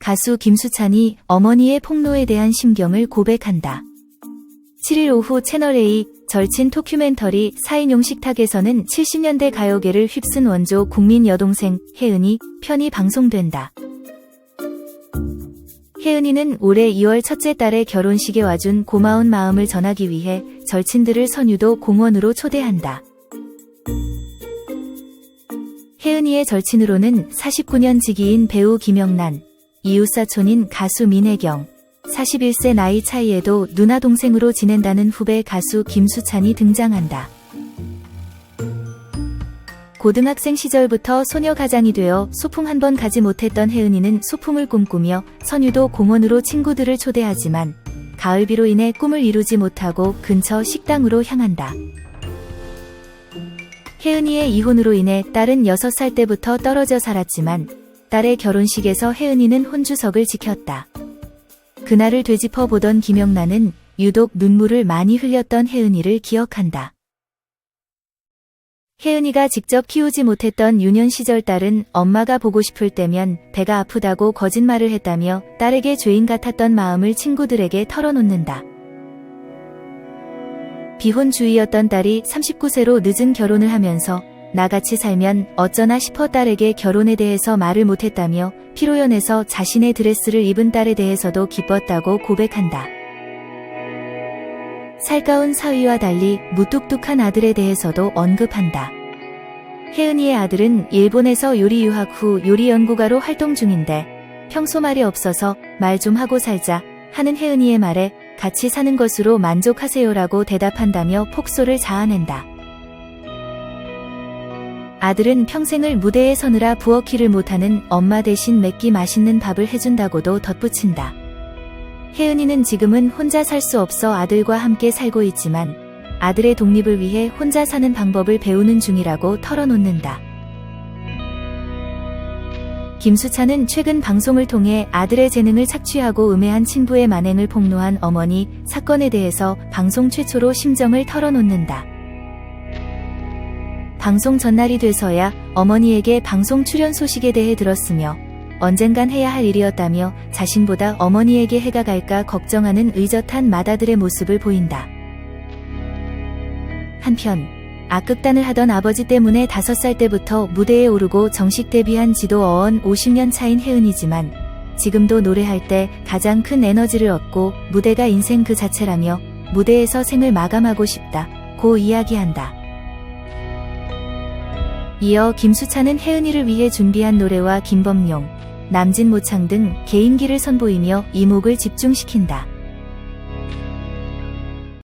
가수 김수찬이 어머니의 폭로에 대한 심경을 고백한다. 7일 오후 채널A 절친 토큐멘터리 4인용 식탁에서는 70년대 가요계를 휩쓴 원조 국민 여동생 혜은이 편이 방송된다. 혜은이는 올해 2월 첫째 딸의 결혼식에 와준 고마운 마음을 전하기 위해 절친들을 선유도 공원으로 초대한다. 혜은이의 절친으로는 49년 지기인 배우 김영란, 이웃사촌인 가수 민혜경, 41세 나이 차이에도 누나 동생으로 지낸다는 후배 가수 김수찬이 등장한다. 고등학생 시절부터 소녀 가장이 되어 소풍 한 번 가지 못했던 혜은이는 소풍을 꿈꾸며 선유도 공원으로 친구들을 초대하지만 가을비로 인해 꿈을 이루지 못하고 근처 식당으로 향한다. 혜은이의 이혼으로 인해 딸은 6살 때부터 떨어져 살았지만 딸의 결혼식에서 혜은이는 혼주석을 지켰다. 그날을 되짚어 보던 김영란은 유독 눈물을 많이 흘렸던 혜은이를 기억한다. 혜은이가 직접 키우지 못했던 유년 시절 딸은 엄마가 보고 싶을 때면 배가 아프다고 거짓말을 했다며 딸에게 죄인 같았던 마음을 친구들에게 털어놓는다. 비혼주의였던 딸이 39세로 늦은 결혼을 하면서 나같이 살면 어쩌나 싶어 딸에게 결혼에 대해서 말을 못했다며 피로연에서 자신의 드레스를 입은 딸에 대해서도 기뻤다고 고백한다. 살가운 사위와 달리 무뚝뚝한 아들에 대해서도 언급한다. 혜은이의 아들은 일본에서 요리 유학 후 요리 연구가로 활동 중인데 평소 말이 없어서 말 좀 하고 살자 하는 혜은이의 말에 같이 사는 것으로 만족하세요라고 대답한다며 폭소를 자아낸다. 아들은 평생을 무대에 서느라 부엌일을 못하는 엄마 대신 맵기 맛있는 밥을 해준다고도 덧붙인다. 혜은이는 지금은 혼자 살 수 없어 아들과 함께 살고 있지만 아들의 독립을 위해 혼자 사는 방법을 배우는 중이라고 털어놓는다. 김수찬은 최근 방송을 통해 아들의 재능을 착취하고 음해한 친부의 만행을 폭로한 어머니 사건에 대해서 방송 최초로 심정을 털어놓는다. 방송 전날이 돼서야 어머니에게 방송 출연 소식에 대해 들었으며 언젠간 해야 할 일이었다며 자신보다 어머니에게 해가 갈까 걱정하는 의젓한 맏아들의 모습을 보인다. 한편 악극단을 하던 아버지 때문에 5살 때부터 무대에 오르고 정식 데뷔한 지도 어언 50년 차인 혜은이지만 지금도 노래할 때 가장 큰 에너지를 얻고 무대가 인생 그 자체라며 무대에서 생을 마감하고 싶다 고 이야기한다. 이어 김수찬은 혜은이를 위해 준비한 노래와 김범용, 남진 모창 등 개인기를 선보이며 이목을 집중시킨다.